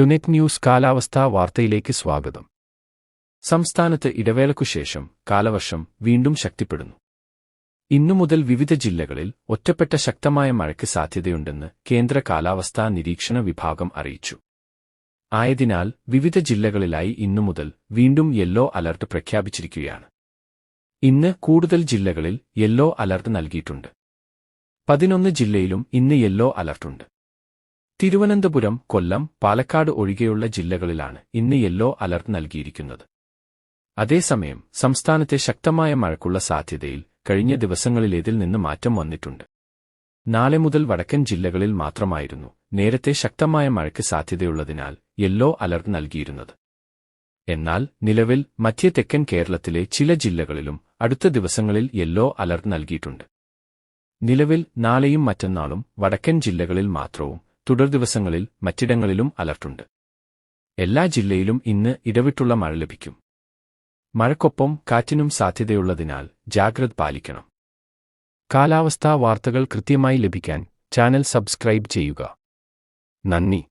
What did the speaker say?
ടുനെറ്റ് news കാലാവസ്ഥാ വാർത്തയിലേക്ക് സ്വാഗതം. സംസ്ഥാനത്ത് ഇടവേളയ്ക്കുശേഷം കാലവർഷം വീണ്ടും ശക്തിപ്പെടുന്നു. ഇന്നുമുതൽ വിവിധ ജില്ലകളിൽ ഒറ്റപ്പെട്ട ശക്തമായ മഴയ്ക്ക് സാധ്യതയുണ്ടെന്ന് കേന്ദ്ര കാലാവസ്ഥാ നിരീക്ഷണ വിഭാഗം അറിയിച്ചു. ആയതിനാൽ വിവിധ ജില്ലകളിലായി ഇന്നു മുതൽ വീണ്ടും യെല്ലോ അലർട്ട് പ്രഖ്യാപിച്ചിരിക്കുകയാണ്. ഇന്ന് കൂടുതൽ ജില്ലകളിൽ യെല്ലോ അലർട്ട് നൽകിയിട്ടുണ്ട്. പതിനൊന്ന് ജില്ലയിലും ഇന്ന് യെല്ലോ അലർട്ടുണ്ട്. തിരുവനന്തപുരം കൊല്ലം പാലക്കാട് ഒഴികെയുള്ള ജില്ലകളിലാണ് ഇന്ന് യെല്ലോ അലർട്ട് നൽകിയിരിക്കുന്നത്. അതേസമയം സംസ്ഥാനത്തെ ശക്തമായ മഴക്കുള്ള സാധ്യതയിൽ കഴിഞ്ഞ ദിവസങ്ങളിലേതിൽ നിന്ന് മാറ്റം വന്നിട്ടുണ്ട്. നാളെ മുതൽ വടക്കൻ ജില്ലകളിൽ മാത്രമായിരുന്നു നേരത്തെ ശക്തമായ മഴയ്ക്ക് സാധ്യതയുള്ളതിനാൽ യെല്ലോ അലർട്ട് നൽകിയിരുന്നത്. എന്നാൽ നിലവിൽ മധ്യ തെക്കൻ കേരളത്തിലെ ചില ജില്ലകളിലും അടുത്ത ദിവസങ്ങളിൽ യെല്ലോ അലർട്ട് നൽകിയിട്ടുണ്ട്. നിലവിൽ നാളെയും മറ്റന്നാളും വടക്കൻ ജില്ലകളിൽ മാത്രവും തുടർ ദിവസങ്ങളിൽ മറ്റിടങ്ങളിലും അലർട്ടുണ്ട്. എല്ലാ ജില്ലയിലും ഇന്ന് ഇടവിട്ടുള്ള മഴ ലഭിക്കും. മഴക്കൊപ്പം കാറ്റിനും സാധ്യതയുള്ളതിനാൽ ജാഗ്രത പാലിക്കണം. കാലാവസ്ഥാ വാർത്തകൾ കൃത്യമായി ലഭിക്കാൻ ചാനൽ സബ്സ്ക്രൈബ് ചെയ്യുക. നന്ദി.